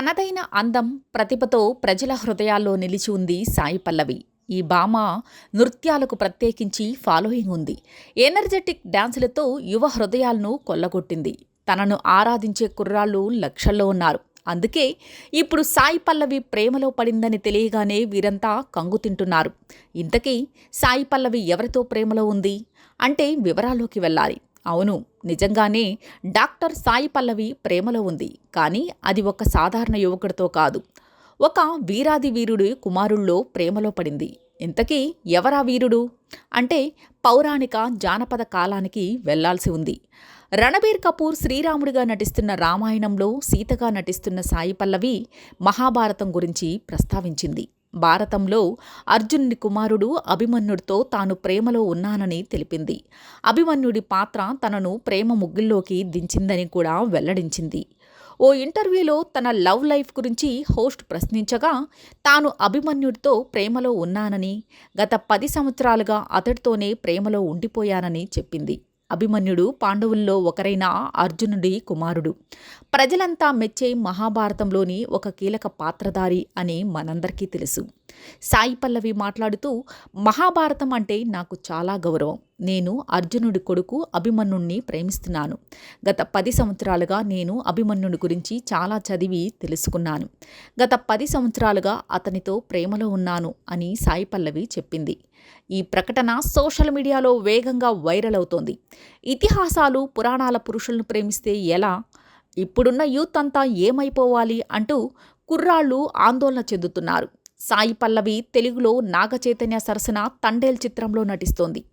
తనదైన అందం ప్రతిభతో ప్రజల హృదయాల్లో నిలిచి ఉంది సాయి పల్లవి. ఈ భామ నృత్యాలకు ప్రత్యేకించి ఫాలోయింగ్ ఉంది. ఎనర్జెటిక్ డాన్సులతో యువ హృదయాలను కొల్లగొట్టింది. తనను ఆరాధించే కుర్రాళ్ళు లక్షల్లో ఉన్నారు. అందుకే ఇప్పుడు సాయి పల్లవి ప్రేమలో పడిందని తెలియగానే వీరంతా కంగు తింటున్నారు. ఇంతకీ సాయి పల్లవి ఎవరితో ప్రేమలో ఉంది? అంటే వివరాల్లోకి వెళ్ళాలి. అవును నిజంగానే డాక్టర్ సాయి పల్లవి ప్రేమలో ఉంది. కానీ అది ఒక సాధారణ యువకుడితో కాదు. ఒక వీరాది వీరుడి కుమారుల్లో ప్రేమలో పడింది. ఇంతకీ ఎవరా వీరుడు? అంటే పౌరాణిక జానపద కాలానికి వెళ్ళాల్సి ఉంది. రణబీర్ కపూర్ శ్రీరాముడిగా నటిస్తున్న రామాయణంలో సీతగా నటిస్తున్న సాయి పల్లవి మహాభారతం గురించి ప్రస్తావించింది. భారతంలో అర్జునుడి కుమారుడు అభిమన్యుడితో తాను ప్రేమలో ఉన్నానని తెలిపింది. అభిమన్యుడి పాత్ర తనను ప్రేమ ముగ్గుల్లోకి దించిందని కూడా వెల్లడించింది. ఓ ఇంటర్వ్యూలో తన లవ్ లైఫ్ గురించి హోస్ట్ ప్రశ్నించగా తాను అభిమన్యుడితో ప్రేమలో ఉన్నానని గత పది సంవత్సరాలుగా అతడితోనే ప్రేమలో ఉండిపోయానని చెప్పింది. అభిమన్యుడు పాండవుల్లో ఒకరైన అర్జునుడి కుమారుడు. ప్రజలంతా మెచ్చే మహాభారతంలోని ఒక కీలక పాత్రధారి అని మనందరికీ తెలుసు. సాయి పల్లవి మాట్లాడుతూ మహాభారతం అంటే నాకు చాలా గౌరవం. నేను అర్జునుడి కొడుకు అభిమన్యుణ్ణి ప్రేమిస్తున్నాను. గత పది సంవత్సరాలుగా నేను అభిమన్యుడి గురించి చాలా చదివి తెలుసుకున్నాను. గత పది సంవత్సరాలుగా అతనితో ప్రేమలో ఉన్నాను అని సాయి పల్లవి చెప్పింది. ఈ ప్రకటన సోషల్ మీడియాలో వేగంగా వైరల్ అవుతోంది. ఇతిహాసాలు పురాణాల పురుషులను ప్రేమిస్తే ఎలా? ఇప్పుడున్న యూత్ అంతా ఏమైపోవాలి అంటూ కుర్రాళ్ళు ఆందోళన చెందుతున్నారు. సాయి పల్లవి తెలుగులో నాగచైతన్య సరసన తండేల్ చిత్రంలో నటిస్తోంది.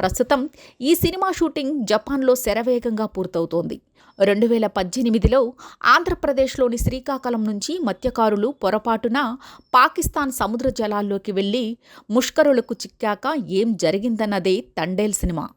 ప్రస్తుతం ఈ సినిమా షూటింగ్ జపాన్లో శరవేగంగా పూర్తవుతోంది. రెండు వేల పద్దెనిమిదిలో ఆంధ్రప్రదేశ్లోని శ్రీకాకుళం నుంచి మత్స్యకారులు పొరపాటున పాకిస్తాన్ సముద్ర జలాల్లోకి వెళ్ళి ముష్కరులకు చిక్కాక ఏం జరిగిందన్నదే తండేల్ సినిమా.